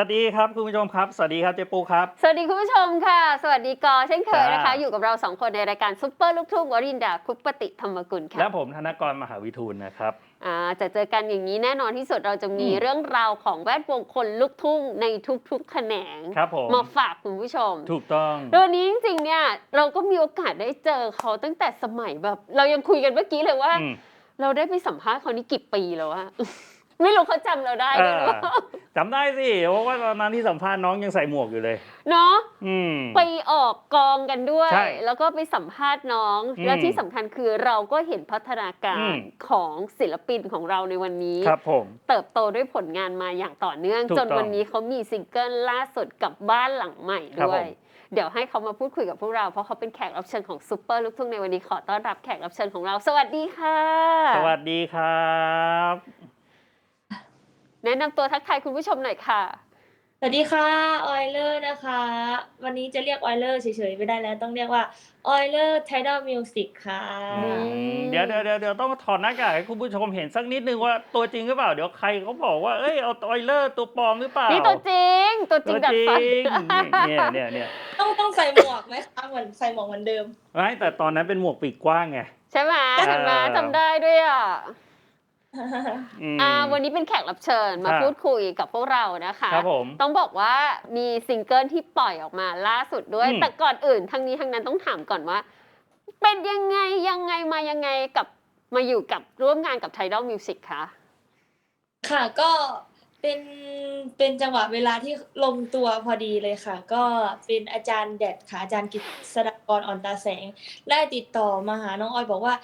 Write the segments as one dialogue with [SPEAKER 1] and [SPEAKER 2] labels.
[SPEAKER 1] สวัสดีครับคุณผู้ชมครับ สวัสดีครับเจ๊ปูครับ
[SPEAKER 2] สวัสดีคุณผู้ชมค่ะ สวัสดีกอเช่นเคยนะคะ
[SPEAKER 1] จ้า
[SPEAKER 2] อยู่กับเราสองคนในรายการซุปเปอร์ลูกทุ่งวรินดาคุปติธรรมกุลค่ะ
[SPEAKER 1] และผมธนกรมหาวิทูลนะครับ
[SPEAKER 2] อ่าจะเจอกันอย่างนี้แน่นอนที่สุดเราจะมี
[SPEAKER 1] อืม
[SPEAKER 2] เรื่องราวของแวดวงคนลูกทุ่งในทุกๆแขนง
[SPEAKER 1] ครับผม
[SPEAKER 2] มาฝากคุณผู้ชม
[SPEAKER 1] ถูกต้อง
[SPEAKER 2] โดยวันนี้จริงๆเนี่ยเราก็มีโอกาสได้เจอเขาตั้งแต่สมัยแบบ เรายังคุยกันเมื่อกี้เลยว่า
[SPEAKER 1] อืม
[SPEAKER 2] เราได้ไปสัมภาษณ์เขานี่กี่ปีแล้วอะ ไม่รู้เขาจำเราได้ด้วยหรือเปล่า
[SPEAKER 1] จำได้สิเพราะว่าตอนนั้นที่สัมภาษณ์น้องยังใส่หมวกอยู่เลย
[SPEAKER 2] เนาะ
[SPEAKER 1] อืม
[SPEAKER 2] ไปออกกองกันด้วย
[SPEAKER 1] ใช่
[SPEAKER 2] แล้วก็ไปสัมภาษณ์น้อง
[SPEAKER 1] อืม
[SPEAKER 2] แล้วที่สำคัญคือเราก็เห็นพัฒนาการ
[SPEAKER 1] อืม
[SPEAKER 2] ของศิลปินของเราในวันนี้
[SPEAKER 1] ครับผม
[SPEAKER 2] เติบโตด้วยผลงานมาอย่างต่อเนื่อง
[SPEAKER 1] ถูก
[SPEAKER 2] จ
[SPEAKER 1] ต้อง
[SPEAKER 2] นวันนี้เขามีซิงเกิลล่าสุดกับบ้านหลังใหม่
[SPEAKER 1] ครับ
[SPEAKER 2] ด้วย
[SPEAKER 1] ผม
[SPEAKER 2] เดี๋ยวให้เขามาพูดคุยกับพวกเราเพราะเขาเป็นแขกรับเชิญของซูเปอร์ลูกทุ่งในวันนี้ขอต้อนรับแขกรับเชิญของเรา สวัสดีค่ะ
[SPEAKER 1] สวัสดีครับ
[SPEAKER 2] แนะนำตัวทักทายคุณผู้ชมหน่อยค่ะ
[SPEAKER 3] สวัสดีค่ะออยเลอร์นะคะ วันนี้จะเรียกออยเลอร์เฉยๆไม่ได้แล้ว ต้องเรียกว่าออยเลอร์ไทดอลมิวสิกค่ะ
[SPEAKER 2] อืม
[SPEAKER 1] เดี๋ยวเดี๋ยวเดี๋ยวเดี๋ยวต้องถอดหน้ากากให้คุณผู้ชมเห็นสักนิดนึงว่าตัวจริงหรือเปล่า เดี๋ยวใครเขาบอกว่าเอ้ยเอาออยเลอร์ตัวปลอมหรือเปล่า
[SPEAKER 2] นี่ตัวจริง ตัวจริ
[SPEAKER 1] ตั
[SPEAKER 2] ง
[SPEAKER 1] ว
[SPEAKER 2] ดัด
[SPEAKER 1] จริ
[SPEAKER 2] ฟัน
[SPEAKER 1] งเนี่ยเนี่ยเนี่ย
[SPEAKER 3] ต้องต้องใส่หมวกไหมคะเหมือนใส่หมวกเหมือนเดิม
[SPEAKER 1] ไม่แต่ตอนนั้นเป็นหมวกปีกกว้างไง
[SPEAKER 2] ใช่ไหม
[SPEAKER 1] เออ
[SPEAKER 2] เห็นไหมจำได้ด้วยอะ
[SPEAKER 1] อืม
[SPEAKER 2] อ่าวันนี้เป็นแขกรับเชิญมา
[SPEAKER 1] ครับ
[SPEAKER 2] พูดคุยกับพวกเรานะคะ
[SPEAKER 1] ครับผม
[SPEAKER 2] ต้องบอกว่ามีซิงเกิลที่ปล่อยออกมาล่าสุดด้วย
[SPEAKER 1] อืม
[SPEAKER 2] แต่ก่อนอื่นทั้งนี้ทั้งนั้นต้องถามก่อนว่า เป็นยังไงยังไงมายังไงกับมาอยู่กับร่วมงานกับ Tidal Music คะ
[SPEAKER 3] ค่ะก็เป็นเป็นจังหวะเวลาที่ลงตัวพอดีเลยค่ะ ก็เป็นอาจารย์แดดค่ะอาจารย์กิตษฎากรอ่อนตาแสง ได้ติดต่อมาหาน้องออยบอกว่า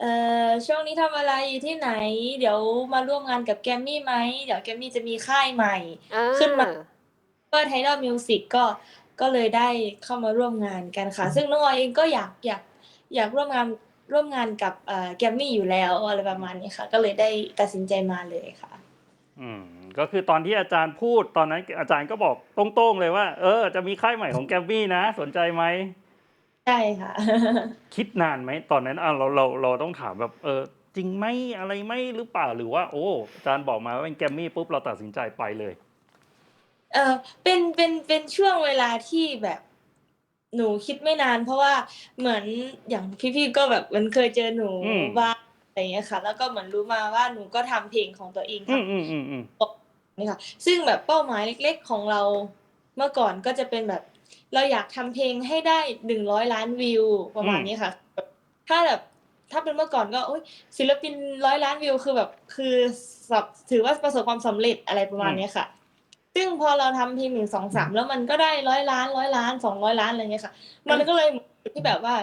[SPEAKER 3] เอ่อช่วงนี้ทำอะไรอยู่ที่ไหน เดี๋ยวมาร่วมงานกับแกรมมี่ไหม เดี๋ยวแกรมมี่จะมีค่ายใหม่
[SPEAKER 2] อ่
[SPEAKER 3] ขึ้นมาก็ไทดอลมิวสิกก็ก็เลยได้เข้ามาร่วมงานกันค่ะ ซึ่งน้องออยเองก็อยากอยากอยากร่วมงานร่วมงานกับเอ่อแกรมมี่อยู่แล้วอะไรประมาณนี้ค่ะ ก็เลยได้ตัดสินใจมาเลยค่ะ
[SPEAKER 1] อืมก็คือตอนที่อาจารย์พูดตอนนั้นอาจารย์ก็บอกตรงๆเลยว่า เออจะมีค่ายใหม่ของแกรมมี่นะ สนใจไหม
[SPEAKER 3] ใช่ค่ะ
[SPEAKER 1] คิดนานไหมตอนนั้นอะเราเราเราต้องถามแบบเออจริงไหมอะไรไหมหรือเปล่าหรือว่า โอ้อาจารย์บอกมาว่าเป็นแกรมมี่ปุ๊บเราตัดสินใจไปเลย
[SPEAKER 3] เออเป็นเป็นเป็นช่วงเวลาที่แบบหนูคิดไม่นาน เพราะว่าเหมือนอย่างพี่ๆก็แบบมันเคยเจอหนู
[SPEAKER 1] อืม
[SPEAKER 3] บ้างอะไรอย่างเงี้ยค่ะ แล้วก็เหมือนรู้มาว่าหนูก็ทำเพลงของตัวเอง
[SPEAKER 1] อื
[SPEAKER 3] ค่ะ
[SPEAKER 1] มอืมอืมอืม
[SPEAKER 3] นี่ค่ะซึ่งแบบเป้าหมายเล็ก ๆ ของเราเมื่อก่อนก็จะเป็นแบบ เราอยากทำเพลงให้ได้หนึ่งร้อยล้านวิวประมาณนี้ค่ะแบบถ้าแบบถ้าเป็นเมื่อก่อนก็โอ๊ยศิลปินร้อยล้านวิวคือแบบคือสับถือว่าประสบความสำเร็จอะไรประมาณนี้ค่ะ ซึ่งพอเราทำเพลงหนึ่งสองสามแล้วมันก็ได้ร้อยล้านร้อยล้านสองร้อยล้านอะไรเงี้ยค่ะ มันก็เลยเหมือนที่แบบว่า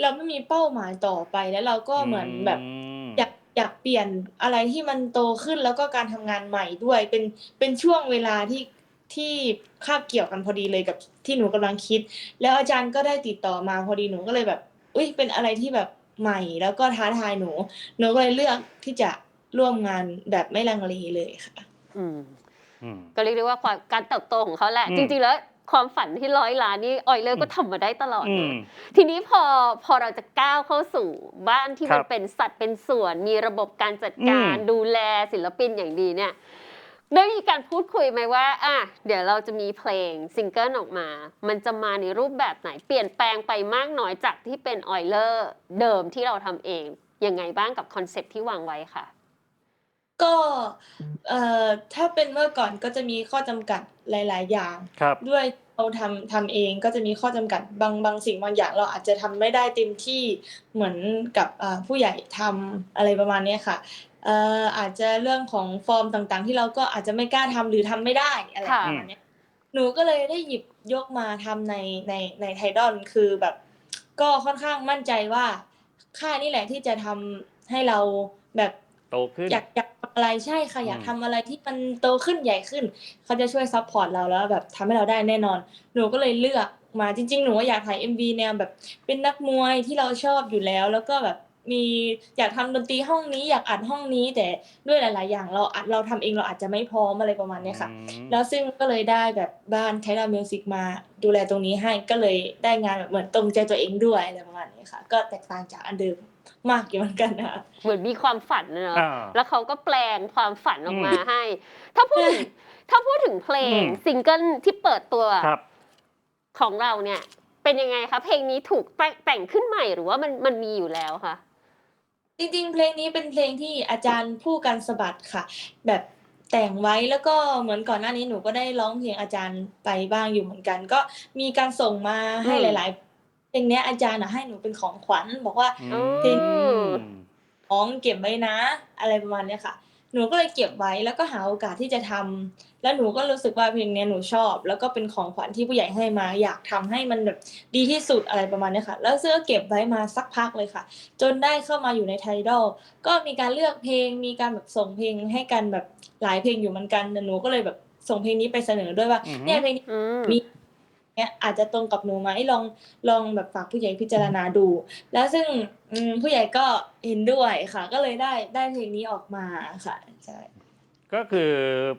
[SPEAKER 3] เราไม่มีเป้าหมายต่อไปแล้วเราก็เหมือนแบบ
[SPEAKER 1] ม
[SPEAKER 3] อยากอยากเปลี่ยนอะไรที่มันโตขึ้นแล้วก็การทำงานใหม่ด้วย เป็นเป็นช่วงเวลาที่ ที่คาบเกี่ยวกันพอดีเลยกับที่หนูกำลังคิด แล้วอาจารย์ก็ได้ติดต่อมาพอดีหนูก็เลยแบบอุ้ยเป็นอะไรที่แบบใหม่ แล้วก็ท้าทายหนู หนูก็เลยเลือกที่จะร่วมงานแบบไม่ลังเลเลยค่ะ
[SPEAKER 2] อืม
[SPEAKER 1] อืม
[SPEAKER 2] ก็เรียกได้ว่าความการเติบโตของเขาแหละ
[SPEAKER 1] อืม
[SPEAKER 2] จริง ๆ แล้วความฝันที่ร้อยล้านนี่ออยเลอร์ก็
[SPEAKER 1] อืม
[SPEAKER 2] ทำมาได้ตลอด
[SPEAKER 1] อื
[SPEAKER 2] นะ
[SPEAKER 1] ม
[SPEAKER 2] ทีนี้พอพอเราจะก้าวเข้าสู่บ้านที่
[SPEAKER 1] ครั
[SPEAKER 2] มัน
[SPEAKER 1] บ
[SPEAKER 2] เป็นสัตว์เป็นส่วน มีระบบการจัดการ
[SPEAKER 1] อืม
[SPEAKER 2] ดูแลศิลปินอย่างดีเนี่ย ได้มีการพูดคุยไหมว่า อะ เดี๋ยวเราจะมีเพลงซิงเกิลออกมา มันจะมาในรูปแบบไหน เปลี่ยนแปลงไปมากน้อยจากที่เป็นออยเลอร์เดิมที่เราทำเอง ยังไงบ้างกับคอนเซ็ปต์ที่วางไว้ค่ะ
[SPEAKER 3] ก็เอ่อถ้าเป็นเมื่อก่อนก็จะมีข้อจำกัดหลาย ๆ อย่าง
[SPEAKER 1] ครับ
[SPEAKER 3] ด้วยเราทำทำเองก็จะมีข้อจำกัดบางบางสิ่งบางอย่างเราอาจจะทำไม่ได้เต็มที่เหมือนกับอ่าผู้ใหญ่ทำอะไรประมาณเนี้ยค่ะ เอ่ออาจจะเรื่องของฟอร์มต่างๆ ที่เราก็อาจจะไม่กล้าทำหรือทำไม่ได้อะไร
[SPEAKER 2] ค่ะ
[SPEAKER 3] ประมาณเนี้ยหนูก็เลยได้หยิบยกมาทำในในในไทดอนคือแบบ ก็ค่อนข้างมั่นใจว่า ค่ายนี่แหละที่จะทำให้เราแบบ
[SPEAKER 1] โตขึ้น
[SPEAKER 3] อยากอยากทำอะไรใช่ค่ะอยาก
[SPEAKER 1] อืม
[SPEAKER 3] ทำอะไรที่มันโตขึ้นใหญ่ขึ้น เขาจะช่วยซัพพอร์ตเราแล้วแบบทำให้เราได้แน่นอน หนูก็เลยเลือกมาจริง ๆ หนูว่าอยากถ่าย MV แนวแบบเป็นนักมวยที่เราชอบอยู่แล้ว แล้วก็แบบ มีอยากทำดนตรีห้องนี้อยากอัดห้องนี้ แต่ด้วยหลาย ๆ อย่างเราอัดเราทำเองเราอาจจะไม่พร้อมอะไรประมาณเนี้ยค่ะ
[SPEAKER 1] อืม
[SPEAKER 3] แล้วซึ่งก็เลยได้แบบบ้านไทยดามิวสิกมาดูแลตรงนี้ให้ก็เลยได้งานแบบเหมือนตรงใจตัวเองด้วยอะไรประมาณนี้ค่ะ ก็แตกต่างจากอันเดิมมากอยู่เหมือนกันนะคะ
[SPEAKER 2] เหมือนมีความฝันนะเนอะ
[SPEAKER 1] อ่า
[SPEAKER 2] แล้วเขาก็แปลงความฝันออกมา
[SPEAKER 1] อืม
[SPEAKER 2] ให้ ถ้าพูดถึงถ้าพูดถึงเพลง
[SPEAKER 1] อืม
[SPEAKER 2] ซิงเกิลที่เปิดตัว
[SPEAKER 1] ครับ
[SPEAKER 2] ของเราเนี่ยเป็นยังไงคะเพลงนี้ถูกแต่งแต่งขึ้นใหม่หรือว่ามันมันมีอยู่แล้วคะ
[SPEAKER 3] จริงๆ เพลงนี้เป็นเพลงที่อาจารย์ผู้กันสะบัดค่ะ แบบแต่งไว้แล้วก็เหมือนก่อนหน้านี้หนูก็ได้ร้องเพลงอาจารย์ไปบ้างอยู่เหมือนกัน ก็มีการส่งมาให้
[SPEAKER 2] อืม
[SPEAKER 3] หลาย ๆ เพลงเนี้ยอาจารย์อะให้หนูเป็นของขวัญบอกว่า
[SPEAKER 1] อืม
[SPEAKER 3] เพลงน้องเก็บไว้นะ อะไรประมาณเนี้ยค่ะ หนูก็เลยเก็บไว้แล้วก็หาโอกาสที่จะทำแล้วหนูก็รู้สึกว่าเพลงเนี้ยหนูชอบ แล้วก็เป็นของขวัญที่ผู้ใหญ่ให้มา อยากทำให้มันแบบดีที่สุดอะไรประมาณเนี้ยค่ะ แล้วเสื้อเก็บไว้มาสักพักเลยค่ะ จนได้เข้ามาอยู่ในไทดอลก็มีการเลือกเพลง มีการแบบส่งเพลงให้กันแบบหลายเพลงอยู่เหมือนกันแต่หนูก็เลยแบบส่งเพลงนี้ไปเสนอด้วยว่า
[SPEAKER 1] อือฮึ
[SPEAKER 3] เนี่ยเพลงนี้
[SPEAKER 2] อืม
[SPEAKER 3] มี เนี้ยอาจจะตรงกับหนูไหมลองลองแบบฝากผู้ใหญ่พิจารณาดู แล้วซึ่งอืมผู้ใหญ่ก็เห็นด้วยค่ะ ก็เลยได้ได้เพลงนี้ออกมาค่ะใช่
[SPEAKER 1] ก็คือ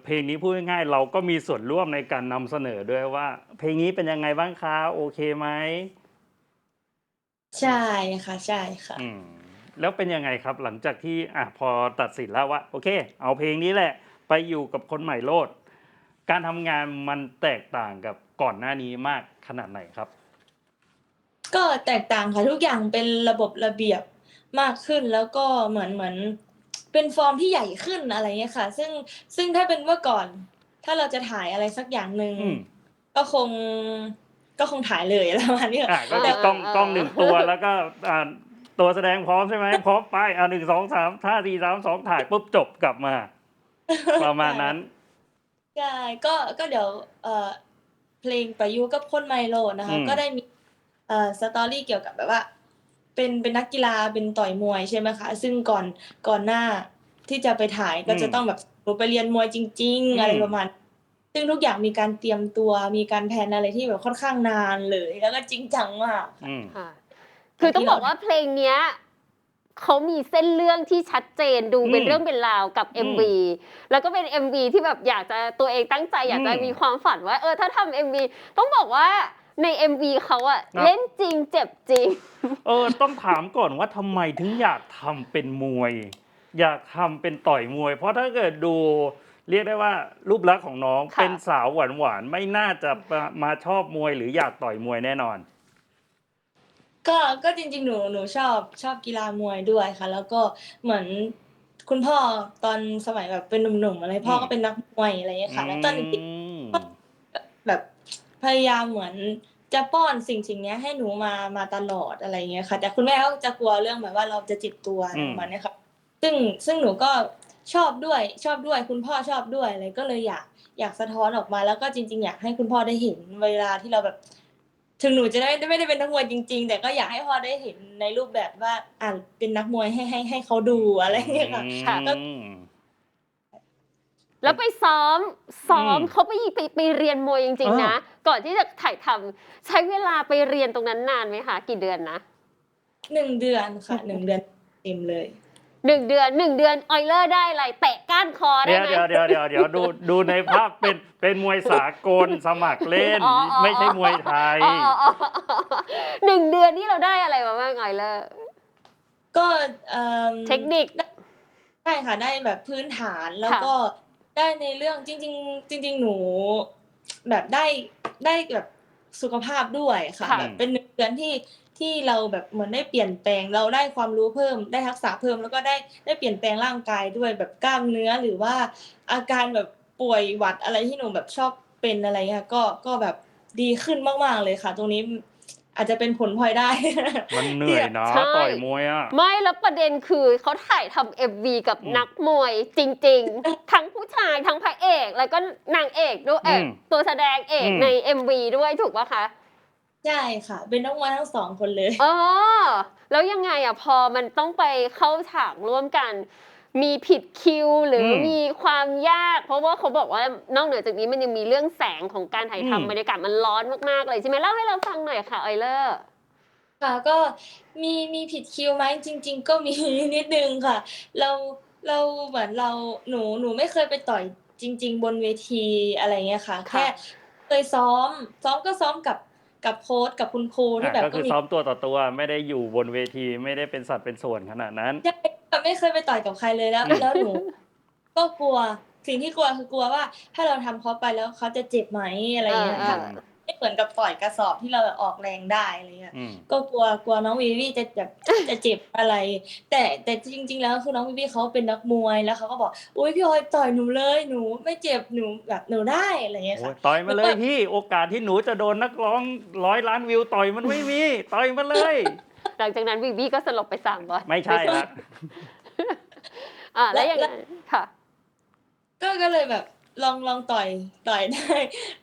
[SPEAKER 1] เพลงนี้พูดง่ายๆเราก็มีส่วนร่วมในการนำเสนอด้วยว่า เพลงนี้เป็นยังไงบ้างคะโอเคไหม
[SPEAKER 3] ใช่ค่ะใช่ค่ะ
[SPEAKER 1] อืมแล้วเป็นยังไงครับหลังจากที่อะพอตัดสินแล้วว่า โอเค เอาเพลงนี้แหละ ไปอยู่กับคนใหม่โลด การทำงานมันแตกต่างกับ ก่อนหน้านี้มากขนาดไหนครับ
[SPEAKER 3] ก็แตกต่างค่ะทุกอย่างเป็นระบบระเบียบมากขึ้นแล้วก็เหมือนเหมือน เป็นฟอร์มที่ใหญ่ขึ้นอะไรเงี้ยค่ะ ซึ่งซึ่งถ้าเป็นเมื่อก่อน ถ้าเราจะถ่ายอะไรสักอย่างหนึ่ง
[SPEAKER 1] อืม
[SPEAKER 3] ก็คง ก็คงถ่ายเลยอะไรประมาณนี้
[SPEAKER 1] อะ
[SPEAKER 3] ค่ะ
[SPEAKER 1] ก็
[SPEAKER 3] แต่
[SPEAKER 1] คือกล้องกล้องหนึ่งตัวแล้วก็อ่าตัวแสดงพร้อมใช่ไหมพร้อมไปอะหนึ่งสองสามท่าสี่สามสองถ่ายปุ๊บจบกลับมา ประมาณนั้น
[SPEAKER 3] ใช่ก็ก็เดี๋ยวเอ่อ เพลงประยุกต์กับคนไมโลนะคะ
[SPEAKER 1] อืม
[SPEAKER 3] ก็ได้มีเอ่อสตอรี่เกี่ยวกับแบบว่า เป็นเป็นนักกีฬาเป็นต่อยมวยใช่ไหมคะ ซึ่งก่อนก่อนหน้าที่จะไปถ่ายก็จะต้องแบบหนูไปเรียนมวยจริง ๆ อะไรประมาณ ซึ่งทุกอย่างมีการเตรียมตัวมีการแผนอะไรที่แบบค่อนข้างนานเลย แล้วก็จริงจังมาก
[SPEAKER 1] อืม
[SPEAKER 2] ค่ะ คือต้องบอกว่าเพลงเนี้ย เขามีเส้นเรื่องที่ชัดเจนดูเป็น
[SPEAKER 1] อืม
[SPEAKER 2] เรื่องเป็นราวกับ
[SPEAKER 1] อืม
[SPEAKER 2] MV แล้วก็เป็น MV ที่แบบอยากจะตัวเองตั้งใจอยากจะ
[SPEAKER 1] อืม
[SPEAKER 2] มีความฝันว่าเออถ้าทำ MV ต้องบอกว่าใน MV เขาอะ
[SPEAKER 1] ครับ
[SPEAKER 2] เล่นจริงเจ็บจริง
[SPEAKER 1] เออต้องถามก่อนว่าทำไมถึงอยากทำเป็นมวย อยากทำเป็นต่อยมวย เพราะถ้าเกิดดูเรียกได้ว่ารูปลักษณ์ของน้อง
[SPEAKER 2] ค่ะ
[SPEAKER 1] เป็นสาวหวานหวานๆไม่น่าจะมามาชอบมวยหรืออยากต่อยมวยแน่นอน
[SPEAKER 3] ก็ก็จริงๆ หนูหนูชอบชอบกีฬามวยด้วยค่ะ แล้วก็เหมือนคุณพ่อตอนสมัยแบบเป็นหนุ่มๆอะไรพ่อก็เป็นนักมวยอะไรอย่างเงี้ยค่ะ แล้วตอนเด็ก
[SPEAKER 1] ม
[SPEAKER 3] ๆแบบพยายามเหมือนจะป้อนสิ่งสิ่งเนี้ยให้หนูมามาตลอดอะไรอย่างเงี้ยค่ะ แต่คุณแม่ก็จะกลัวเรื่องแบบว่าเราจะเจ็บตัวอะไรประมาณเนี้ยค่ะ ซึ่งซึ่งหนูก็ชอบด้วยชอบด้วย คุณพ่อชอบด้วยอะไรก็เลยอยากอยากสะท้อนออกมาแล้วก็จริง ๆ อยากให้คุณพ่อได้เห็นเวลาที่เราแบบ ถึงหนูจะได้ไม่ได้เป็นนักมวยจริง ๆ แต่ก็อยากให้พ่อได้เห็นในรูปแบบว่าอ่าเป็นนักมวยให้ให้ให้เขาดูอะไรอย่างเงี้ยค่ะ
[SPEAKER 2] ค่ะ
[SPEAKER 1] อืม
[SPEAKER 2] แล้วไปซ้อมซ้อม
[SPEAKER 1] อืม
[SPEAKER 2] เขาไปไปไปเรียนมวยจริง ๆ นะ ก่อนที่จะถ่ายทำใช้เวลาไปเรียนตรงนั้นนานไหมคะ กี่เดือนนะ
[SPEAKER 3] หนึ่งเดือนค่ะหนึ่งเดือนเต็มเลย
[SPEAKER 2] หนึ่งเดือนหนึ่งเดือนออยเลอร์ได้อะไรเตะก้านคอได้
[SPEAKER 1] เดี๋ยว
[SPEAKER 2] ไหม
[SPEAKER 1] เดี๋ยวเดี๋ยวเดี๋ยวเดี๋ยวดูดูในภาพเป็นเป็นมวยสากลสมัครเล่น
[SPEAKER 2] อ๋ออ๋อ
[SPEAKER 1] ไม่ใช่มวยไทย
[SPEAKER 2] อ๋ออ๋ออ๋อหนึ่งเดือนนี่เราได้อะไรมาบ้างออยเลอร์
[SPEAKER 3] ก็เอ่อ
[SPEAKER 2] เทคนิค
[SPEAKER 3] ได้ค่ะได้แบบพื้นฐานแล้ว
[SPEAKER 2] ค่ะ
[SPEAKER 3] ก็ได้ในเรื่องจริง ๆ จริง ๆ หนู แบบได้ได้แบบสุขภาพด้วยค่ะ
[SPEAKER 2] ค่ะ
[SPEAKER 3] แบบเป็นหนึ่งเดือนที่ ที่เราแบบเหมือนได้เปลี่ยนแปลง เราได้ความรู้เพิ่ม ได้ทักษะเพิ่ม แล้วก็ได้ได้เปลี่ยนแปลงร่างกายด้วยแบบกล้ามเนื้อหรือว่าอาการแบบป่วยหวัดอะไรที่หนูแบบชอบเป็นอะไรเงี้ยก็ก็แบบดีขึ้นมากๆเลยค่ะ ตรงนี้อาจจะเป็นผลพลอยได้
[SPEAKER 1] มันเหนื่อยนะ
[SPEAKER 2] ใช่
[SPEAKER 1] ต่อยมวยอะ
[SPEAKER 2] ไม่แล้วประเด็นคือเขาถ่ายทำเอวีกับ
[SPEAKER 1] อืม
[SPEAKER 2] นักมวยจริง ๆ ทั้งผู้ชายทั้งพระเอก แล้วก็นางเอกด้วยเอก
[SPEAKER 1] อืม
[SPEAKER 2] ตัวแสดงเอก
[SPEAKER 1] อืม
[SPEAKER 2] ใน MV ด้วยถูกปะคะ
[SPEAKER 3] ใช่ค่ะ เป็นนักมวยทั้งสองคนเลย
[SPEAKER 2] อ๋อ แล้วยังไงอะพอมันต้องไปเข้าฉากร่วมกัน มีผิดคิวหรืออ
[SPEAKER 1] ม
[SPEAKER 2] มีความยาก เพราะว่าเขาบอกว่านอกเหนือจากนี้มันยังมีเรื่องแสงของการถ่าย
[SPEAKER 1] อืม
[SPEAKER 2] ทำบรรยากาศมันร้อนมากๆเลยใช่ไหมเล่าให้เราฟังหน่อยค่ะออยเลอร์
[SPEAKER 3] ค่ะก็มีมีผิดคิวไหมจริง ๆ ก็มี นิดนึงค่ะ เราเราเหมือนเราหนูหนูไม่เคยไปต่อยจริง ๆ บนเวทีอะไรเงี้ยค่ะ
[SPEAKER 2] ค่ะ
[SPEAKER 3] แค่เคยซ้อมซ้อมก็ซ้อมกับ กับโค้ชกับคุณครูที่
[SPEAKER 1] อะ
[SPEAKER 3] แบบ
[SPEAKER 1] ก็
[SPEAKER 3] ก็
[SPEAKER 1] คือ
[SPEAKER 3] มี
[SPEAKER 1] ซ้อมตัวต่อตัวไม่ได้อยู่บนเวทีไม่ได้เป็นสัตว์เป็นส่วนขนาดนั้น
[SPEAKER 3] ใช่แบบไม่เคยไปต่อยกับใครเลยแล้ว
[SPEAKER 1] อืม
[SPEAKER 3] แล้วหนูก็กลัวสิ่งที่กลัวคือกลัวว่า ถ้าเราทำเขาไปแล้วเขาจะเจ็บไหมอะไรอย่างเงี้ย
[SPEAKER 2] อ่า
[SPEAKER 3] ค่ะไม่ เหมือนกับต่อยกระสอบที่เราออกแรงได้อะไรเงี้ย
[SPEAKER 1] อืม
[SPEAKER 3] ก็กลัวกลัวน้องวีวีจะแบบจะเจ็บอะไร แต่แต่จริง ๆ แล้วคือน้องวีวีเขาเป็นนักมวยแล้วเขาก็บอกอุ้ยพี่ออยต่อยหนูเลยหนู ไม่เจ็บหนูแบบหนูได้อะไรเงี้ย
[SPEAKER 1] โอ้
[SPEAKER 3] ค่ะ
[SPEAKER 1] ยต่อยมาเลยพี่โอกาสที่หนูจะโดนนักร้องร้อยล้านวิวต่อยมันไม่มีต่อยมาเลย
[SPEAKER 2] หลังจากนั้นวีวีก็สลบไปสามวัน
[SPEAKER 1] ไม่ใช่ละ
[SPEAKER 2] อ่าแล้วยังไงค่ะ
[SPEAKER 3] ก็ก็เลยแบบ ลองลองต่อยต่อยได้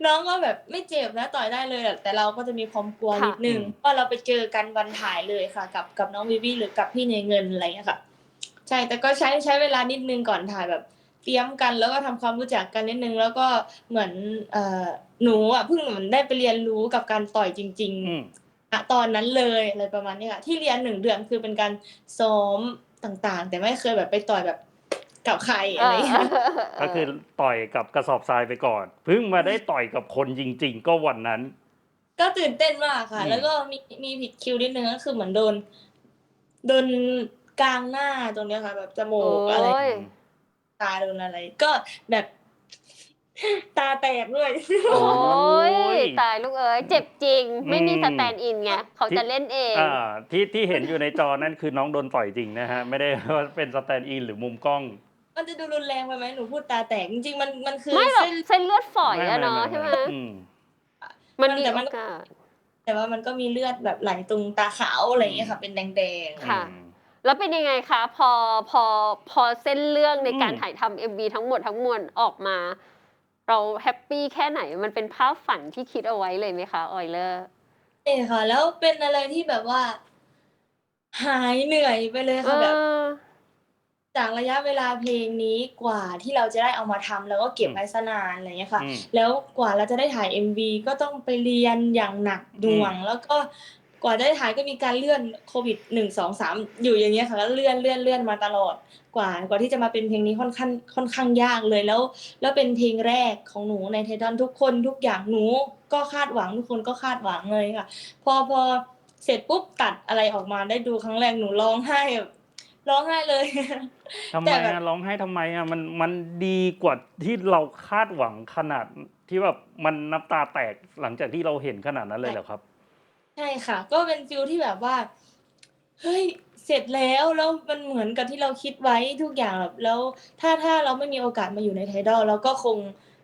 [SPEAKER 3] น้องก็แบบไม่เจ็บนะต่อยได้เลยอะแต่เราก็จะมีความกลัว
[SPEAKER 2] ค่ะ
[SPEAKER 3] นิดนึง
[SPEAKER 1] อืม
[SPEAKER 3] เพราะเราไปเจอกันวันถ่ายเลยค่ะ กับกับน้องวีวีหรือกับพี่เนยเงินอะไรเงี้ยค่ะใช่แต่ก็ใช้ใช้เวลานิดนึงก่อนถ่ายแบบเตรียมกันแล้วก็ทำความรู้จักกันนิดนึง แล้วก็เหมือนเอ่อหนูอะเพิ่งเหมือนได้ไปเรียนรู้กับการต่อยจริง
[SPEAKER 1] อืม
[SPEAKER 3] ๆอะตอนนั้นเลยอะไรประมาณนี้ค่ะที่เรียนหนึ่งเดือนคือเป็นการซ้อมต่างๆ แต่ไม่เคยแบบไปต่อยแบบ กับใครอะไรอย่างเงี้ย
[SPEAKER 1] ก็คือต่อยกับกระสอบทรายไปก่อน เพิ่งมาได้ต่อยกับคนจริง ๆ ก็วันนั้น
[SPEAKER 3] ก็ตื่นเต้นมากค่ะ
[SPEAKER 1] อืม
[SPEAKER 3] แล้วก็มีมีผิดคิวนิดนึงก็คือเหมือนโดน โดนกลางหน้าตรงเนี้ยค่ะ แบบจมูกอะไร
[SPEAKER 2] โอ้ย
[SPEAKER 3] ตาโดนอะไร ก็แบบตาแตกด้วย
[SPEAKER 2] โอ้ย
[SPEAKER 1] โอ้ย
[SPEAKER 2] ตายลูกเอ้ยเจ็บจริง ไม่มี
[SPEAKER 1] อืม
[SPEAKER 2] สแตนด์อินไงเขาจะเล่นเอง
[SPEAKER 1] อ่าที่ที่เห็นอยู่ในจอนั่นคือน้องโดนต่อยจริงนะฮะ ไม่ได้ว่าเป็นสแตนด์อินหรือมุมกล้อง
[SPEAKER 3] มันจะดูรุนแรงไปไหมหนูพูดตาแตกจริงๆมันมันคือ
[SPEAKER 2] ไม่หรอก
[SPEAKER 3] เส้น
[SPEAKER 2] เส้นเลือดฝอยอะเนาะใช่ไหม
[SPEAKER 1] อืม
[SPEAKER 2] มันมี
[SPEAKER 3] แต่
[SPEAKER 2] โอ
[SPEAKER 3] มัน
[SPEAKER 2] กาส
[SPEAKER 3] แต่ว่ามันก็มีเลือดแบบไหลตรงตาขาวอะไรอย่างเงี้ยค่ะ เป็นแดงๆ
[SPEAKER 2] ค่ะ แล้วเป็นยังไงคะ พอพอพอเส้นเรื่องในการ
[SPEAKER 1] อืม
[SPEAKER 2] ถ่ายทำเอ็มบีทั้งหมดทั้งมวลออกมา เราแฮปปี้แค่ไหนมันเป็นภาพฝันที่คิดเอาไว้เลยไหมคะออยเลอร์
[SPEAKER 3] ใช่ค่ะ แล้วเป็นอะไรที่แบบว่า หายเหนื่อยไปเลยค่ะแบบ จากระยะเวลาเพลงนี้กว่าที่เราจะได้เอามาทำแล้วก็เก็บไว้สนานอะไรอย่างเงี้ยค่ะ
[SPEAKER 1] อืม
[SPEAKER 3] แล้วกว่าเราจะได้ถ่าย MV ก็ต้องไปเรียนอย่างหนักหน่วง แล้วก็กว่าจะได้ถ่ายก็มีการเลื่อนโควิดหนึ่งสองสามอยู่อย่างเงี้ยค่ะแล้วเลื่อนเลื่อนเลื่อนมาตลอดกว่ากว่าที่จะมาเป็นเพลงนี้ค่อนข้างค่อนข้างยากเลยแล้ว แล้วเป็นเพลงแรกของหนูในไทดอนทุกคนทุกอย่างหนูก็คาดหวังทุกคนก็คาดหวังเลยค่ะ พอพอเสร็จปุ๊บตัดอะไรออกมาได้ดูครั้งแรกหนูร้องไห้แบบ ร้องไห้เลย
[SPEAKER 1] ทำไม
[SPEAKER 3] แต่แบบ
[SPEAKER 1] อะร้องไห้ทำไมอะมันมันดีกว่าที่เราคาดหวังขนาดที่แบบมันน้ำตาแตกหลังจากที่เราเห็นขนาดนั้นเลยเหรอครับ
[SPEAKER 3] ใช่ค่ะ ก็เป็นฟิลที่แบบว่า เฮ้ย เสร็จแล้วแล้วมันเหมือนกับที่เราคิดไว้ทุกอย่างแบบแล้วถ้าถ้าเราไม่มีโอกาสมาอยู่ในไทดอลเราก็คง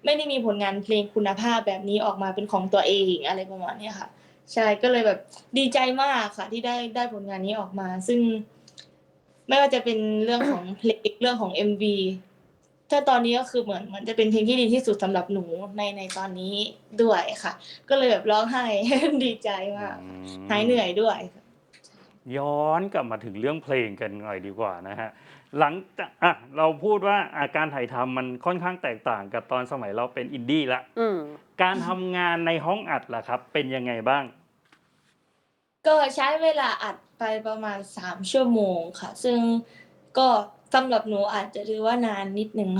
[SPEAKER 3] ไม่ได้มีผลงานเพลงคุณภาพแบบนี้ออกมาเป็นของตัวเองอะไรประมาณเนี้ยค่ะ ใช่ก็เลยแบบดีใจมากค่ะ ที่ได้ได้ผลงานนี้ออกมา ซึ่ง ไม่ว่าจะเป็นเรื่องของเพลงเรื่องของ MV ถ้าตอนนี้ก็คือเหมือนเหมันจะเป็นเพลงที่ดีที่สุดสำหรับหนูในในตอนนี้ด้วยค่ะ ก็เลยแบบร้องไห้ดีใจมาก
[SPEAKER 1] อืม
[SPEAKER 3] หายเหนื่อยด้วย
[SPEAKER 1] ย้อนกลับมาถึงเรื่องเพลงกันหน่อยดีกว่านะฮะหลังจากอะเราพูดว่าอาการถ่ายทำมันค่อนข้างแตกต่างกับตอนสมัยเราเป็นอินดี้ละ
[SPEAKER 2] อืม
[SPEAKER 1] การทำงานในห้องอัดล่ะครับ เป็นยังไงบ้าง
[SPEAKER 3] ก็ใช้เวลาอัดไปประมาณสามชั่วโมงค่ะ ซึ่งก็สำหรับหนูอาจจะถือว่านานนิดนึง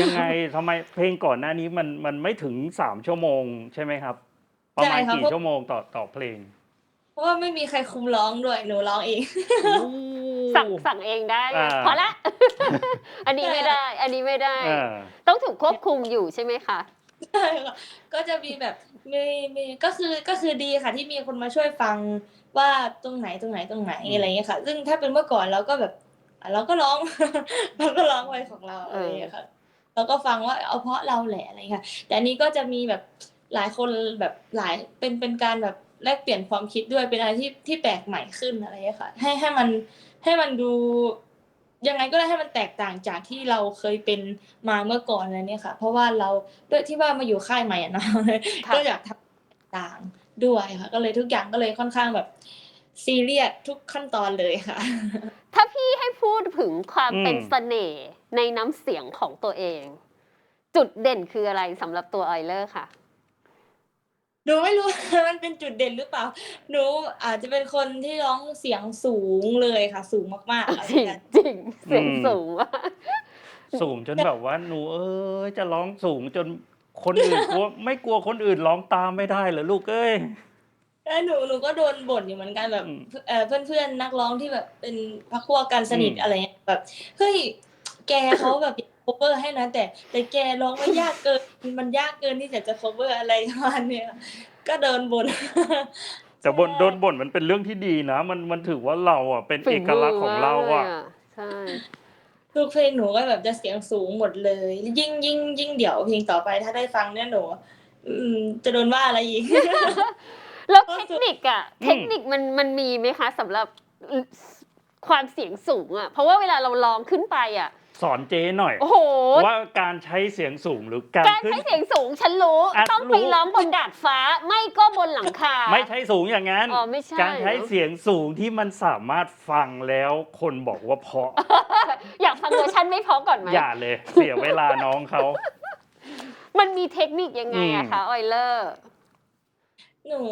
[SPEAKER 1] ยังไงทำไมเพลงก่อนหน้านี้มันมันไม่ถึงสามชั่วโมงใช่ไหมครับ ประมาณ
[SPEAKER 3] ใช่ครับ
[SPEAKER 1] กี่ชั่วโมงต่อต่อเพลง
[SPEAKER 3] เพราะว่าไม่มีใครคุมร้องด้วยหนูร้องเอง
[SPEAKER 2] สั่งสั่งเองได้ไง
[SPEAKER 1] อ่า
[SPEAKER 2] พอละ อันนี้ไม่ได้ อันนี้ไม่ได้
[SPEAKER 1] อ่า
[SPEAKER 2] ต้องถูกควบคุมอยู่ใช่ไหมคะ
[SPEAKER 3] ใช่ค่ะก็จะมีแบบมีมีก็คือก็คือดีค่ะ ที่มีคนมาช่วยฟังว่าตรงไหนตรงไหนตรงไหน
[SPEAKER 1] อืม
[SPEAKER 3] อะไรเงี้ยค่ะ ซึ่งถ้าเป็นเมื่อก่อนเราก็แบบอะเราก็ร้อง เราก็ร้องไว้ของเราอะไรเงี้ยค่ะเราก็ฟังว่าเอาเพราะเราแหละอะไรเงี้ยค่ะ แต่อันนี้ก็จะมีแบบหลายคนแบบหลายเป็นเป็นการแบบแลกเปลี่ยนความคิดด้วยเป็นอะไรที่ที่แปลกใหม่ขึ้นอะไรเงี้ยค่ะ ให้ให้มันให้มันดู ยังไงก็ได้ให้มันแตกต่างจากที่เราเคยเป็นมาเมื่อก่อนอะไรเนี่ยค่ะ เพราะว่าเราด้วยที่ว่ามาอยู่ค่ายใหม่อะเนาะ
[SPEAKER 2] ค่ะ
[SPEAKER 3] ก็อยากทำต่างด้วยค่ะ ก็เลยทุกอย่างก็เลยค่อนข้างแบบซีเรียสทุกขั้นตอนเลยค่ะ
[SPEAKER 2] ถ้าพี่ให้พูดถึงความ
[SPEAKER 1] อืม
[SPEAKER 2] เป็นเสน่ห์ในน้ำเสียงของตัวเอง จุดเด่นคืออะไรสำหรับตัวออยเลอร์ค่ะ
[SPEAKER 3] หนูไม่รู้ มันเป็นจุดเด่นหรือเปล่า หนูอาจจะเป็นคนที่ร้องเสียงสูงเลยค่ะ สูงมากๆอะไร
[SPEAKER 2] จริง
[SPEAKER 3] เงี้ย
[SPEAKER 2] จริงเสียง
[SPEAKER 1] อืม
[SPEAKER 2] สูงมาก
[SPEAKER 1] สูงจนแบบว่าหนูเอ้ยจะร้องสูงจนคนอื่นกลัวไม่กลัวคนอื่นร้องตามไม่ได้เหรอลูกเอ้ย
[SPEAKER 3] แล้วหนูหนูก็โดนบ่นอยู่เหมือนกันแบบ
[SPEAKER 1] อืม
[SPEAKER 3] เออเพื่อนเพื่อนๆนักร้องที่แบบเป็นพักพวกกันสนิท
[SPEAKER 1] อืม
[SPEAKER 3] อะไรเงี้ยแบบเฮ้ยแกเขาแบบ cover ให้นะแต่ แต่แกร้องไม่ยากเกิน มันยากเกินที่จะจะ cover อะไรประมาณเนี้ยก็เดินบน
[SPEAKER 1] แต่บนโดนบ่นมันเป็นเรื่องที่ดีนะ มันมันถือว่าเราอะเป็น
[SPEAKER 2] ฝี
[SPEAKER 1] เอกลักษณ์ของเราอะ
[SPEAKER 2] มืมกลยใช่
[SPEAKER 3] ทุกเพลงหนูก็แบบจะเสียงสูงหมดเลย ยิ่งยิ่งยิ่งเดี๋ยวเพลงต่อไปถ้าได้ฟังเนี่ยหนูอืมจะโดนว่าอะไรอีก
[SPEAKER 2] แล้ว
[SPEAKER 3] ก็
[SPEAKER 2] เท
[SPEAKER 3] สุ
[SPEAKER 2] ค
[SPEAKER 3] ด
[SPEAKER 2] นิคอะ
[SPEAKER 1] อืม
[SPEAKER 2] เทคนิคมันมันมีไหมคะสำหรับความเสียงสูงอะเพราะว่าเวลาเราร้องขึ้นไปอะ
[SPEAKER 1] สอนเจ๊หน่อย
[SPEAKER 2] โอ้โห
[SPEAKER 1] ว่าการใช้เสียงสูงหรือการ
[SPEAKER 2] การ
[SPEAKER 1] ขึ้น
[SPEAKER 2] ใช้เสียงสูงฉันรู้
[SPEAKER 1] อะ
[SPEAKER 2] ต้อง
[SPEAKER 1] รู้
[SPEAKER 2] ไปร้องบนดาดฟ้าไม่ก็บนหลังคา
[SPEAKER 1] ไม่ใช่สูงอย่างนั้น
[SPEAKER 2] อ๋อไม่ใช่
[SPEAKER 1] การใช้
[SPEAKER 2] เนอะ
[SPEAKER 1] เสียงสูงที่มันสามารถฟังแล้วคนบอกว่าเพราะ
[SPEAKER 2] อยากฟังเวอร์ชันไม่เพอก่อนไหม
[SPEAKER 1] อย่าเลยเสียเวลาน้องเขา
[SPEAKER 2] มันมีเทคนิคยังไงอะคะออยเลอร์
[SPEAKER 3] หนู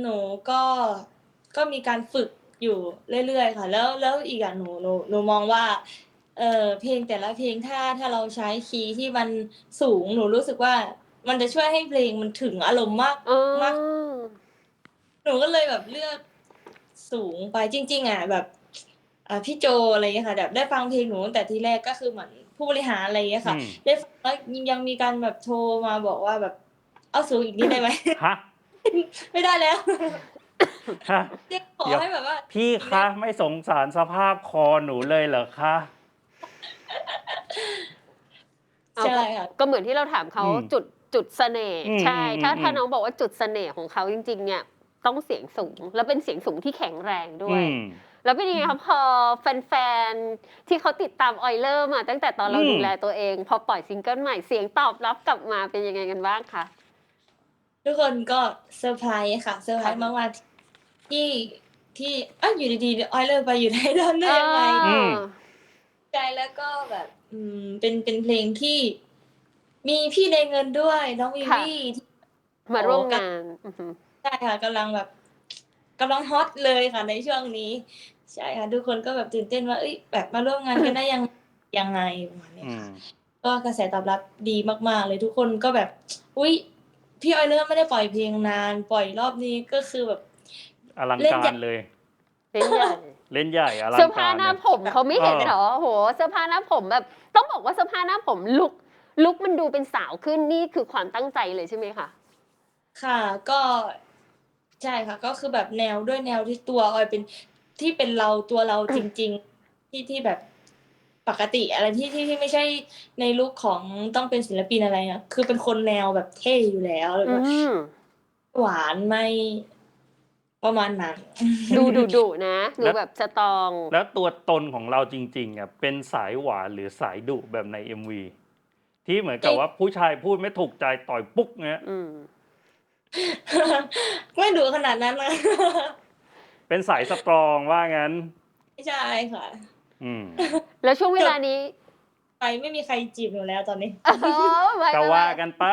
[SPEAKER 3] หนูก็ก็มีการฝึกอยู่เรื่อยๆค่ะ แล้วแล้วอีกอย่างหนูหนูหนูมองว่า เออเพลงแต่ละเพลงถ้าถ้าเราใช้คีย์ที่มันสูงหนูรู้สึกว่า มันจะช่วยให้เพลงมันถึงอารมณ์มาก
[SPEAKER 2] อ๋อ
[SPEAKER 3] มากหนูก็เลยแบบเลือกสูงไปจริง ๆอะแบบอ่าพี่โจอะไรอย่างเงี้ยค่ะแบบได้ฟังเพลงหนูตั้งแต่ทีแรกก็คือเหมือนผู้บริหารอะไรอย่างเงี้ยค่ะ
[SPEAKER 1] อืม
[SPEAKER 3] ได้ฟังแล้วยังมีการแบบโทรมาบอกว่าแบบเอาสูงอีกนิดได้ไหม
[SPEAKER 1] ฮะ
[SPEAKER 3] ไม่ได้แล้ว
[SPEAKER 1] ฮะ
[SPEAKER 3] เรียกขอ
[SPEAKER 1] เดี๋ยว
[SPEAKER 3] ให้แบบว่า
[SPEAKER 1] พี่คะไม่สงสารสภาพคอหนูเลยเหรอคะ
[SPEAKER 2] เอา
[SPEAKER 3] ใช่ค่ะ
[SPEAKER 2] ก็เหมือนที่เราถามเขา
[SPEAKER 1] อืม
[SPEAKER 2] จุดจุดเสน่ห์
[SPEAKER 1] อืม
[SPEAKER 2] ใช่ ถ้า
[SPEAKER 1] อืม
[SPEAKER 2] ถ้าน้องบอกว่าจุดเสน่ห์ของเขาจริง ๆ เนี่ยต้องเสียงสูง แล้วเป็นเสียงสูงที่แข็งแรงด้วย
[SPEAKER 1] อืม
[SPEAKER 2] แล้วเป็นยังไงครับพอแฟนๆ ที่เขาติดตามออยเลอร์มาตั้งแต่ตอนเรา
[SPEAKER 1] อืม
[SPEAKER 2] ดูแลตัวเอง พอปล่อยซิงเกิลใหม่เสียงตอบรับกลับมาเป็นยังไงกันบ้างคะ
[SPEAKER 3] ทุกคนก็เซอร์ไพรส์ค่ะเซอร์ไพรส์
[SPEAKER 2] ค่ะ
[SPEAKER 3] มากๆที่ที่อะอยู่ดีๆออยเลอร์ไปอยู่ในดอนได้ยังไง
[SPEAKER 1] อืม
[SPEAKER 3] ใจแล้วก็แบบ อืม เป็นเป็นเพลงที่มีพี่ในเงินด้วย น้องวิ
[SPEAKER 2] ค่ะ
[SPEAKER 3] วี่ที่
[SPEAKER 2] มาร่วมงานอือหือ
[SPEAKER 3] ใช่ค่ะกำลังแบบกำลังฮอตเลยค่ะในช่วงนี้ ใช่ค่ะทุกคนก็แบบตื่นเต้นว่าเอ้ยแบบมาร่วมงานกันได้ยังยังไงประมาณเนี้ย
[SPEAKER 1] อื
[SPEAKER 3] ค่ะ
[SPEAKER 1] ม
[SPEAKER 3] ก็กระแสตอบรับดีมาก ๆ เลยทุกคนก็แบบ อุ้ยพี่ออยเลอร์ไม่ได้ปล่อยเพลงนาน ปล่อยรอบนี้ก็คือแบบ
[SPEAKER 1] อลัง
[SPEAKER 3] เล่น
[SPEAKER 1] กา
[SPEAKER 3] ใหญ่
[SPEAKER 1] รเลย
[SPEAKER 2] เป็นใหญ่
[SPEAKER 1] เล่นใหญ่อลัง
[SPEAKER 2] เสื้อผ้า
[SPEAKER 1] การ
[SPEAKER 2] หน้า
[SPEAKER 1] เลย
[SPEAKER 2] ผมเขาไม่เห็น
[SPEAKER 1] เออ
[SPEAKER 2] เหรอโห เสื้อผ้าหน้าผมแบบ ต้องบอกว่าเสื้อผ้าหน้าผมลุกลุกมันดูเป็นสาวขึ้นนี่คือความตั้งใจเลยใช่ไหมคะ
[SPEAKER 3] ค่ะ ก็ใช่ค่ะ ก็คือแบบแนวด้วยแนวที่ตัวออยเป็นที่เป็นเราตัวเราจริง ๆ ที่ที่แบบปกติอะไรที่ที่ที่ไม่ใช่ในลุคของต้องเป็นศิลปินอะไรอะคือเป็นคนแนวแบบเท่อยู่แล้วหรือ
[SPEAKER 2] อื
[SPEAKER 3] ว่ามหวานไม่ ประมาณนั้น
[SPEAKER 2] ดูดุดุนะดูแบบสตรอง
[SPEAKER 1] แล้วตัวตนของเราจริงๆอะเป็นสายหวานหรือสายดุแบบใน MV ที่เหมือนกับว่าผู้ชายพูดไม่ถูกใจต่อยปุ๊กเนี้ย
[SPEAKER 2] อืม
[SPEAKER 3] ไม่ดูขนาดนั้นนะ
[SPEAKER 1] เป็นสายสตรองว่างั้น
[SPEAKER 3] ไม่ใช่ค่ะ
[SPEAKER 1] อืม
[SPEAKER 2] แล้วช่วงเวลานี้
[SPEAKER 3] ไปไม่มีใครจีบหนูแล้วตอนนี้
[SPEAKER 2] อ๋อไม่
[SPEAKER 1] ก็
[SPEAKER 2] ไม่
[SPEAKER 1] ว่า
[SPEAKER 2] ไม่
[SPEAKER 1] กันไป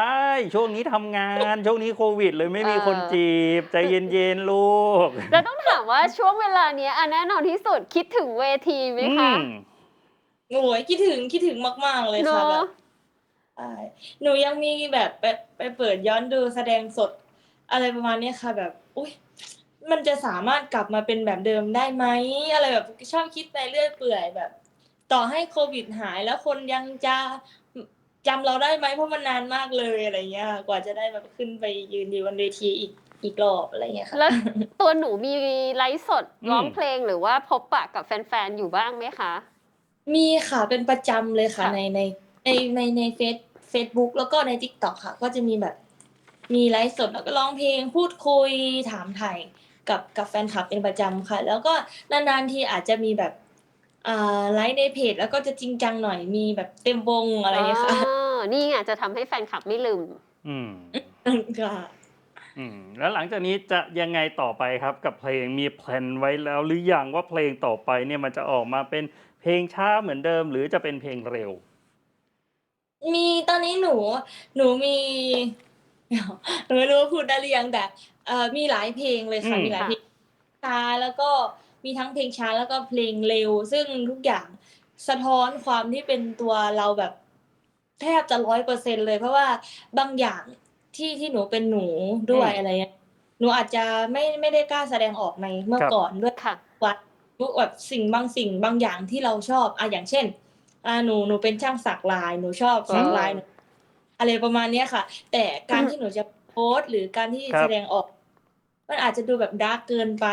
[SPEAKER 1] ช่วงนี้ทำงาน ช่วงนี้โควิด เลยไม่มี
[SPEAKER 2] เออ
[SPEAKER 1] คนจีบ ใจเย็นๆลูก
[SPEAKER 2] แล้วต้องถามว่าช่วงเวลาเนี้ยอะแน่นอนที่สุดคิดถึงเวทีไหม
[SPEAKER 1] อื
[SPEAKER 2] คะ
[SPEAKER 1] ม
[SPEAKER 3] โอ้ยคิดถึงคิดถึงมาก ๆ เลย
[SPEAKER 2] เน
[SPEAKER 3] ค่ะแบ
[SPEAKER 2] อะ
[SPEAKER 3] บใช่หนูยังมีแบบไปไปเปิดย้อนดูแสดงสด อะไรประมาณเนี้ยค่ะ แบบอุ้ยมันจะสามารถกลับมาเป็นแบบเดิมได้ไหมอะไรแบบชอบคิดไปเรื่อยเปื่อยแบบ ต่อให้โควิดหายแล้วคนยังจะจำเราได้ไหมเพราะมันนานมากเลยอะไรเงี้ย กว่าจะได้แบบขึ้นไปยืนอยู่บนเวทีอีกอีกรอบอะไรเงี้ยค่ะ
[SPEAKER 2] แล้วตัวหนูมีไลฟ์สด
[SPEAKER 1] อืม
[SPEAKER 2] ร้องเพลงหรือว่าพบปะกับแฟนๆอยู่บ้างไหมคะ
[SPEAKER 3] มีค่ะเป็นประจำเลยค่ะ
[SPEAKER 2] ค่ะ
[SPEAKER 3] ในในในในในเฟซเฟซบุ๊กแล้วก็ในทิกตอกค่ะ ก็จะมีแบบมีไลฟ์สดแล้วก็ร้องเพลงพูดคุยถามไถ่กับกับแฟนคลับเป็นประจำค่ะ แล้วก็นานๆทีอาจจะมีแบบ อ่าไลฟ์ในเพจแล้วก็จะจริงจังหน่อยมีแบบเต็มวงอะไรอย่างเงี้ยค่ะ
[SPEAKER 2] อ๋อนี่ไงจะทำให้แฟนคลับไม่ลืม
[SPEAKER 1] อืม
[SPEAKER 3] ค่ะ
[SPEAKER 1] อืมแล้วหลังจากนี้จะยังไงต่อไปครับ กับเพลงมีแพลนไว้แล้วหรือยังว่าเพลงต่อไปเนี่ยมันจะออกมาเป็นเพลงช้าเหมือนเดิม หรือจะเป็นเพลงเร็ว
[SPEAKER 3] มีตอนนี้หนู หนูมีเดี๋ยวหนูไม่รู้ว่าพูดได้หรือยังแต่เอ่อมีหลายเพลงเลยค่ะ
[SPEAKER 1] อืม
[SPEAKER 3] มีหลายเพลงช้าแล้วก็ มีทั้งเพลงช้าแล้วก็เพลงเร็ว ซึ่งทุกอย่างสะท้อนความที่เป็นตัวเราแบบแทบจะร้อยเปอร์เซ็นเลย เพราะว่าบางอย่างที่ที่หนูเป็นหนูด้วย
[SPEAKER 1] อืม
[SPEAKER 3] อะไรเงี้ยหนูอาจจะไม่ไม่ได้กล้าแสดงออกในเมื่อ
[SPEAKER 1] ครับ
[SPEAKER 3] ก่อนด้วย
[SPEAKER 2] ค่ะ
[SPEAKER 3] วัดแบบสิ่งบางสิ่งบางอย่างที่เราชอบอะอย่างเช่นอ่าหนูหนูเป็นช่างสักลายหนูชอบสักลายหนูอะไรประมาณเนี้ยค่ะ แต่การที่หนูจะโพสต์หรือการที่
[SPEAKER 1] ครับ
[SPEAKER 3] แสดงออก มันอาจจะดูแบบดาร์กเกินไป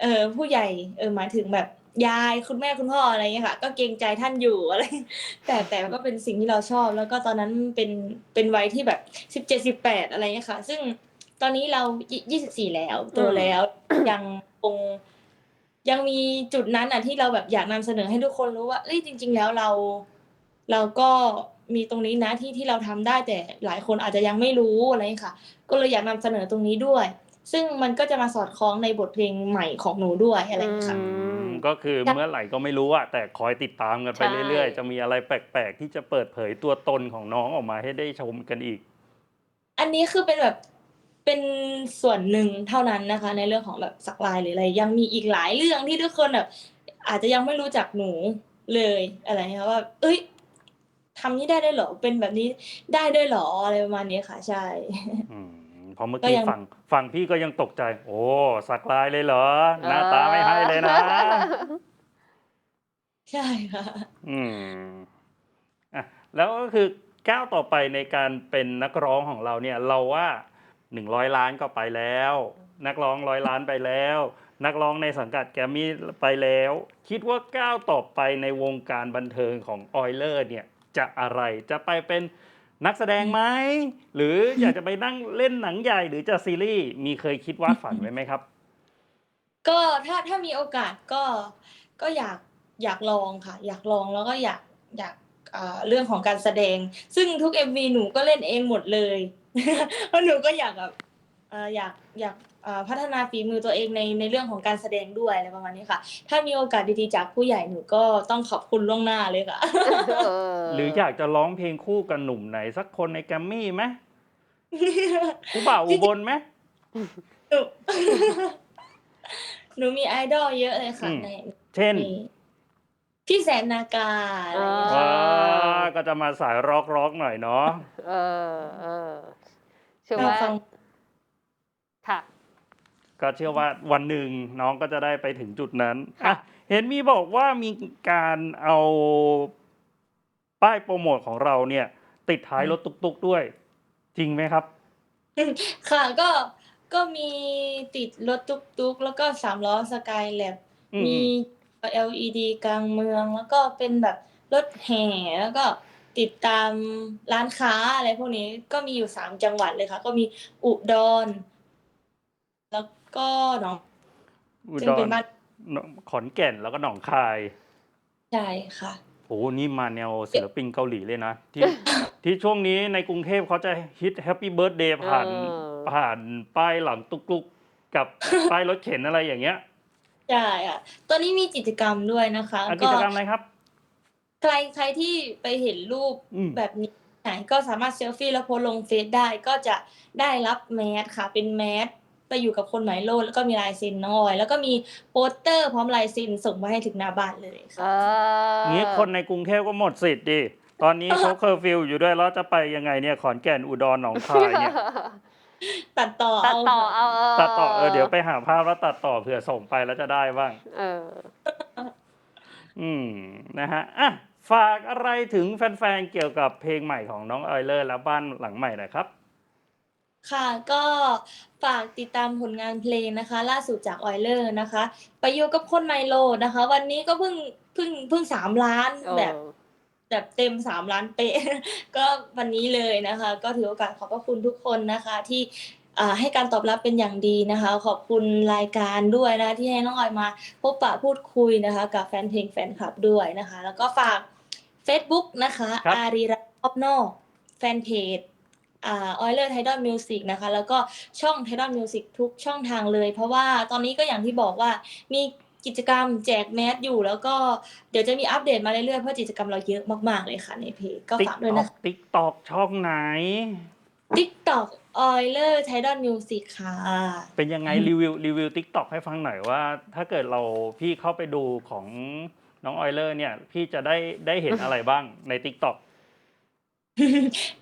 [SPEAKER 3] เออผู้ใหญ่เออหมายถึงแบบยายคุณแม่คุณพ่ออะไรเงี้ยค่ะ ก็เกรงใจท่านอยู่อะไร แต่แต่ก็เป็นสิ่งที่เราชอบ แล้วก็ตอนนั้นเป็นเป็นวัยที่แบบสิบเจ็ดสิบแปดอะไรเงี้ยค่ะ ซึ่งตอนนี้เรายี่สิบสี่แล้วโตแล้ว ยังคงยังมีจุดนั้นอะที่เราแบบอยากนำเสนอให้ทุกคนรู้ว่าเอ้ยจริง ๆ แล้วเรา เราก็มีตรงนี้นะที่ที่เราทำได้แต่หลายคนอาจจะยังไม่รู้อะไรเงี้ยค่ะ ก็เลยอยากนำเสนอตรงนี้ด้วย ซึ่งมันก็จะมาสอดคล้องในบทเพลงใหม่ของหนูด้วยอะไรอย่างเงี้ยค่ะ
[SPEAKER 2] อืม
[SPEAKER 1] ก็คือเมื่อไหร่ก็ไม่รู้อะแต่คอยติดตามกันไป
[SPEAKER 2] ใช่
[SPEAKER 1] เรื่อยๆ จะมีอะไรแปลกๆ ที่จะเปิดเผยตัวตนของน้องออกมาให้ได้ชมกันอีก
[SPEAKER 3] อันนี้คือเป็นแบบเป็นส่วนหนึ่งเท่านั้นนะคะ ในเรื่องของแบบสักลายหรืออะไร ยังมีอีกหลายเรื่องที่ทุกคนแบบอาจจะยังไม่รู้จักหนูเลยอะไรเงี้ยว่า เอ้ยทำนี่ได้ได้วยเหรอเป็นแบบนี้ได้ด้วยเหรออะไรประมาณนี้ค่ะ ใช่
[SPEAKER 1] อืมเพอเมื่อ
[SPEAKER 3] ก็
[SPEAKER 1] กี้
[SPEAKER 3] ยัง
[SPEAKER 1] ฟังฟังพี่ก็ยังตกใจ โอ้สักลายเลยเหรอ หน้าตาไม่ให้เลยนะ
[SPEAKER 3] ใช่ค่ะ
[SPEAKER 1] อืมอะแล้วก็คือก้าวต่อไปในการเป็นนักร้องของเราเนี่ย เราว่าหนึ่งร้อยล้านก็ไปแล้ว นักร้องร้อยล้านไปแล้ว นักร้องในสังกัดแกรมมี่ไปแล้ว คิดว่าก้าวต่อไปในวงการบันเทิงของออยเลอร์เนี่ย จะอะไรจะไปเป็น นักแสดงไหมหรืออยากจะไปนั่งเล่นหนังใหญ่หรือจะซีรีส์มีเคยคิดวาดฝันไว้ไหมครับ
[SPEAKER 3] ก็ถ้าถ้ามีโอกาสก็ก็อยากอยากลองค่ะ อยากลองแล้วก็อยากอยากเรื่องของการแสดง ซึ่งทุก MV หนูก็เล่นเองหมดเลยเพราะหนูก็อยากแบบอยากอยาก พัฒนาฝีมือตัวเองในในเรื่องของการแสดงด้วยอะไรประมาณนี้ค่ะ ถ้ามีโอกาสดีๆจากผู้ใหญ่หนูก็ต้องขอบคุณล่วงหน้าเลยค่ะ
[SPEAKER 1] หรืออยากจะร้องเพลงคู่กับหนุ่มไหน สักคนในแกรมมี่ไหมกูบ่าวอุบลไหม
[SPEAKER 3] หนูหนูมีไอดอลเยอะเลยค่ะ
[SPEAKER 1] อืม
[SPEAKER 3] ใน
[SPEAKER 1] เช่น
[SPEAKER 3] มีพี่แสนนากาอะไรอย่างเงี้ย
[SPEAKER 2] อ่
[SPEAKER 1] ว้าาก็จะมาสายร็อกร็อกหน่อยเนาะ
[SPEAKER 2] เออเออเชื่อ
[SPEAKER 3] เรา
[SPEAKER 2] ว่า
[SPEAKER 3] ฟัง
[SPEAKER 2] ค่ะ
[SPEAKER 1] ก็เชื่อว่าวันหนึ่งน้องก็จะได้ไปถึงจุดนั้น
[SPEAKER 2] ค่ะ
[SPEAKER 1] อะเห็นมีบอกว่ามีการเอาป้ายโปรโมทของเราเนี่ย ติดท้ายรถตุกๆด้วย จริงไหมครับ
[SPEAKER 3] ค่ะก็ก็มีติดรถตุ๊กๆ แล้วก็สามล้อสกายแลบ
[SPEAKER 1] อืม
[SPEAKER 3] มี LED กลางเมือง แล้วก็เป็นแบบรถแห่แล้วก็ติดตามร้านค้าอะไรพวกนี้ก็มีอยู่สามจังหวัดเลยค่ะ ก็มีอุดรแล้ว ก็หนอง
[SPEAKER 1] อุ
[SPEAKER 3] ซึ่
[SPEAKER 1] ด
[SPEAKER 3] งเป็
[SPEAKER 1] ร
[SPEAKER 3] นบ้าน
[SPEAKER 1] ขอนแก่นแล้วก็หนองคาย
[SPEAKER 3] ใช่ค่ะ
[SPEAKER 1] โอ้โหนี่มาแนวศิลปินเกาหลีเลยนะ ที่ ที่ช่วงนี้ในกรุงเทพเขาจะฮิตแฮปปี้เบิร์ดเดย์ผ่าน
[SPEAKER 2] เออ
[SPEAKER 1] ผ่านป้ายหลังตุกๆกับ ป้ายรถเข็นอะไรอย่างเงี้ย
[SPEAKER 3] ใช่ค่ะตอนนี้มีกิจกรรมด้วยนะคะ
[SPEAKER 1] อะกิจกรรมอะไรครับ
[SPEAKER 3] ใครใครที่ไปเห็นรูป
[SPEAKER 1] อืม
[SPEAKER 3] แบบนี้ไหนก็สามารถเซลฟี่แล้วโพสต์ลงเฟซได้ก็จะได้รับแมสค่ะ เป็นแมส ไปอยู่กับคนหมายโลดแล้วก็มีลายเซ็นน้องออย แล้วก็มีโปสเตอร์พร้อมลายเซ็นส่งมาให้ถึงหน้าบ้านเลย
[SPEAKER 2] เอ
[SPEAKER 3] ค่ะ
[SPEAKER 2] อ
[SPEAKER 1] งี้คนในกรุงเทพก็หมดสิทธิ์ดิ ตอนนี้เขาเคอร์ฟิวอยู่ด้วยแล้วจะไปยังไงเนี่ยขอนแก่นอุดรหนองคายเนี่ย
[SPEAKER 3] ตัดต่อ
[SPEAKER 2] ตัดต่อ
[SPEAKER 3] ค่ะ
[SPEAKER 2] เอา
[SPEAKER 1] ตัดต่อเออเดี๋ยวไปหาภาพแล้วตัดต่อเผื่อส่งไปแล้วจะได้บ้าง
[SPEAKER 2] เออ
[SPEAKER 1] อืมนะฮะอะฝากอะไรถึงแฟนๆเกี่ยวกับเพลงใหม่ของน้องออยเลอร์และบ้านหลังใหม่หน่อยครับ
[SPEAKER 3] ค่ะ ก็ฝากติดตามผลงานเพลงนะคะ ล่าสุดจากออยเลอร์นะคะไปอยู่กับคนไมโลนะคะ วันนี้ก็เพิ่งเพิ่งเพิ่งสามล้าน
[SPEAKER 2] เออ
[SPEAKER 3] แบบ แบบเต็มสามล้านเป๊ะ ก็วันนี้เลยนะคะ ก็ถือโอกาสขอบพระคุณทุกคนนะคะที่อ่าให้การตอบรับเป็นอย่างดีนะคะ ขอบคุณรายการด้วยนะที่ให้น้องออยมา พบปะพูดคุยนะคะ กับแฟนเพลงแฟนคลับด้วยนะคะ แล้วก็ฝาก Facebook นะคะ
[SPEAKER 1] ครับ
[SPEAKER 3] อารีรัตน์ออฟนอกแฟนเพจ อ่าออยเลอร์ไทดอนมิวสิกนะคะ แล้วก็ช่องไทดอนมิวสิกทุกช่องทางเลย เพราะว่าตอนนี้ก็อย่างที่บอกว่ามีกิจกรรมแจกแมสอยู่ แล้วก็เดี๋ยวจะมีอัปเดตมาเรื่อยๆเพราะกิจกรรมเราเยอะมากๆเลยค่ะในเพจก็
[SPEAKER 1] ติ๊ก
[SPEAKER 3] ฝากด้วย
[SPEAKER 1] ตอ
[SPEAKER 3] นะ
[SPEAKER 1] ก
[SPEAKER 3] คะ
[SPEAKER 1] ติ๊กตอกช่องไหน
[SPEAKER 3] TikTok ออยเลอร์ไทดอนมิวสิกค่ะ
[SPEAKER 1] เป็นยังไง
[SPEAKER 3] อืม
[SPEAKER 1] รีวิวรีวิวติ๊กตอกให้ฟังหน่อยว่า ถ้าเกิดเราพี่เข้าไปดูของน้องออยเลอร์เนี่ย พี่จะได้ได้เห็นอะไรบ้างในติ๊กตอก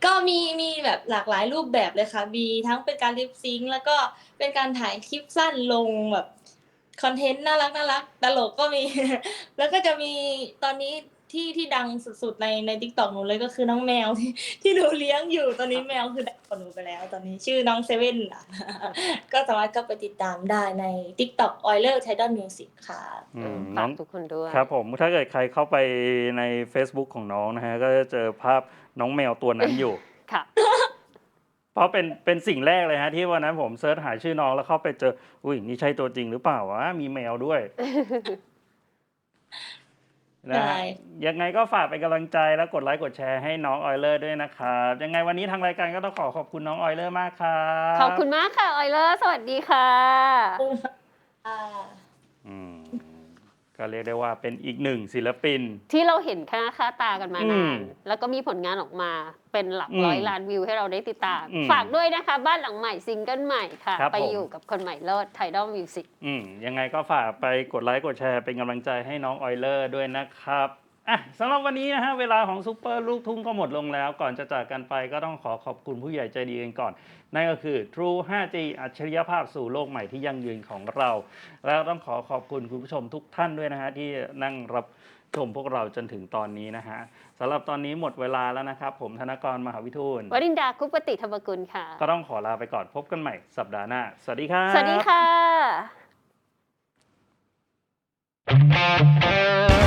[SPEAKER 3] ก็มีมีแบบหลากหลายรูปแบบเลยค่ะ มีทั้งเป็นการลิปซิงค์แล้วก็เป็นการถ่ายคลิปสั้นลงแบบคอนเทนต์น่ารักน่ารักตลกก็มี แล้วก็จะมีตอนนี้ที่ที่ดังสุดๆในในทิกตอกหนูเลยก็คือน้องแมวที่ที่หนูเลี้ยงอยู่ตอนนี้แมวคือดังกว่าหนูไปแล้ว ตอนนี้ชื่อน้องเซเว่นอะ ก็สามารถก็ไปติดตามได้ใน TikTok Oiler Tidal Music ค่ะ
[SPEAKER 1] อืม
[SPEAKER 2] ฝา
[SPEAKER 1] น้อกง
[SPEAKER 2] ทุกคนด้วย
[SPEAKER 1] ครับผมถ้าเกิดใครเข้าไปใน Facebook ของน้องนะฮะ ก็จะเจอภาพ น้องแมวตัวนั้นอยู่
[SPEAKER 2] ค่ะ
[SPEAKER 1] เพราะเป็นเป็นสิ่งแรกเลยฮะที่วันนั้นผมเซิร์ชหาชื่อน้องแล้วเข้าไปเจอ อุ้ยนี่ใช่ตัวจริงหรือเปล่าวะมีแมวด้วยนะฮะ
[SPEAKER 3] ใช่
[SPEAKER 1] ยังไงก็ฝากเป็นกำลังใจแล้วกดไลค์กดแชร์ให้น้องออยเลอร์ด้วยนะครับ ยังไงวันนี้ทางรายการก็ต้องขอขอบคุณน้องออยเลอร์มากครับ
[SPEAKER 2] ขอบคุณมากค่ะออยเลอร์ สวัสดีค่ะ
[SPEAKER 3] อ่า
[SPEAKER 1] อืม ก็เรียกได้ว่าเป็นอีกหนึ่งศิลปิน
[SPEAKER 2] ที่เราเห็นค่าค่าตากันมา
[SPEAKER 1] อื
[SPEAKER 2] นาม นแล้วก็มีผลงานออกมาเป็นหลัก
[SPEAKER 1] อืม
[SPEAKER 2] ร้อยล้านวิวให้เราได้ติดตาม
[SPEAKER 1] อืม
[SPEAKER 2] ฝากด้วยนะคะ บ้านหลังใหม่ซิงเกิลใหม่ค่ะ
[SPEAKER 1] ครับ
[SPEAKER 2] ไป
[SPEAKER 1] ผม
[SPEAKER 2] อยู่กับคนใหม่เลิศไทดอลมิวสิก
[SPEAKER 1] อืมยังไงก็ฝากไปกดไลค์กดแชร์เป็นกำลังใจให้น้องออยเลอร์ด้วยนะครับ อะสำหรับวันนี้นะฮะเวลาของซูเปอร์ลูกทุ่งก็หมดลงแล้ว ก่อนจะจากกันไปก็ต้องขอขอบคุณผู้ใหญ่ใจดีกันก่อน นั่นก็คือ True 5G อัจฉริยภาพสู่โลกใหม่ที่ยั่งยืนของเรา แล้วต้องขอขอบคุณคุณผู้ชมทุกท่านด้วยนะฮะที่นั่งรับชมพวกเราจนถึงตอนนี้นะฮะสำหรับตอนนี้หมดเวลาแล้วนะครับ ผมธนกรมหาวิทูล
[SPEAKER 2] วรินดาคุปติธรรมกุลค่ะ
[SPEAKER 1] ก็ต้องขอลาไปก่อนพบกันใหม่สัปดาห์หน้า สวัสดีครับ
[SPEAKER 2] สวัสดีค่ะ